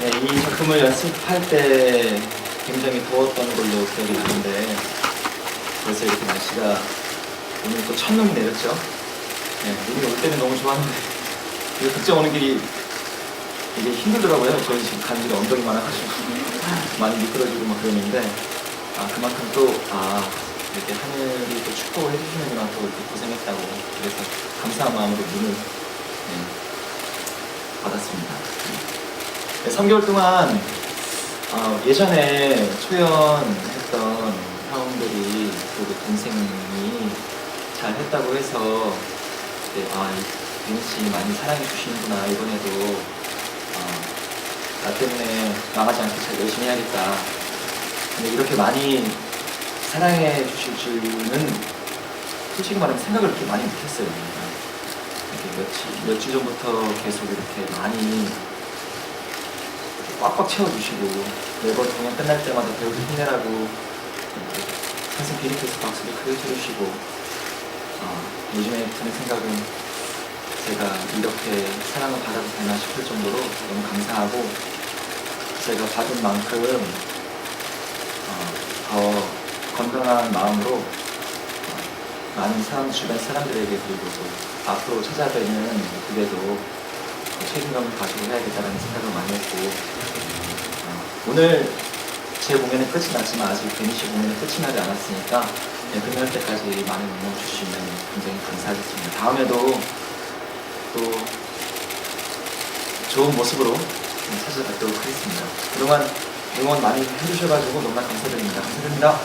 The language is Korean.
네, 이 작품을 연습할 때 굉장히 더웠던 걸로 기억이 나는데 그래서 이렇게 날씨가 오늘 또 첫눈이 내렸죠. 네, 눈이 올 때는 너무 좋았는데 이 극장 오는 길이 이게 힘들더라고요. 저희 지금 가는 길에 엉덩이 많아가지고 많이 미끄러지고 막 그러는데 아 그만큼 또 아 이렇게 하늘이 또 축복을 해주시는구나 또 이렇게 고생했다고 그래서 감사한 마음으로 눈을 네, 받았습니다. 네, 3개월 동안 어, 예전에 초연했던 형들이 그리고 동생이 잘 했다고 해서 네, 아, 이 베니 씨 많이 사랑해 주시는구나 이번에도 어, 나 때문에 망하지 않게 잘 열심히 해야겠다. 근데 이렇게 많이 사랑해 주실 줄은 솔직히 말하면 생각을 그렇게 많이 못했어요. 몇주 전부터 계속 이렇게 많이 꽉꽉 채워주시고 매번 공연 끝날 때마다 배우들 힘내라고 이렇게 항상 비리케에서 박수를 크게 쳐주시고 어, 요즘에 드는 생각은 제가 이렇게 사랑을 받아도 되나 싶을 정도로 너무 감사하고 제가 받은 만큼 어, 더 건강한 마음으로 어, 많은 사람 주변 사람들에게 그리고 또 앞으로 찾아뵈는 그에도 책임감을 가지고 해야겠다는 생각을 많이 했고 어, 오늘 제 공연은 끝이 났지만 아직 씨 공연은 끝이 나지 않았으니까 네, 금요일 때까지 많은 응원 주시면 굉장히 감사하겠습니다. 다음에도 또 좋은 모습으로 찾아뵙도록 하겠습니다. 그동안 응원 많이 해주셔가지고 너무나 감사드립니다. 감사드립니다.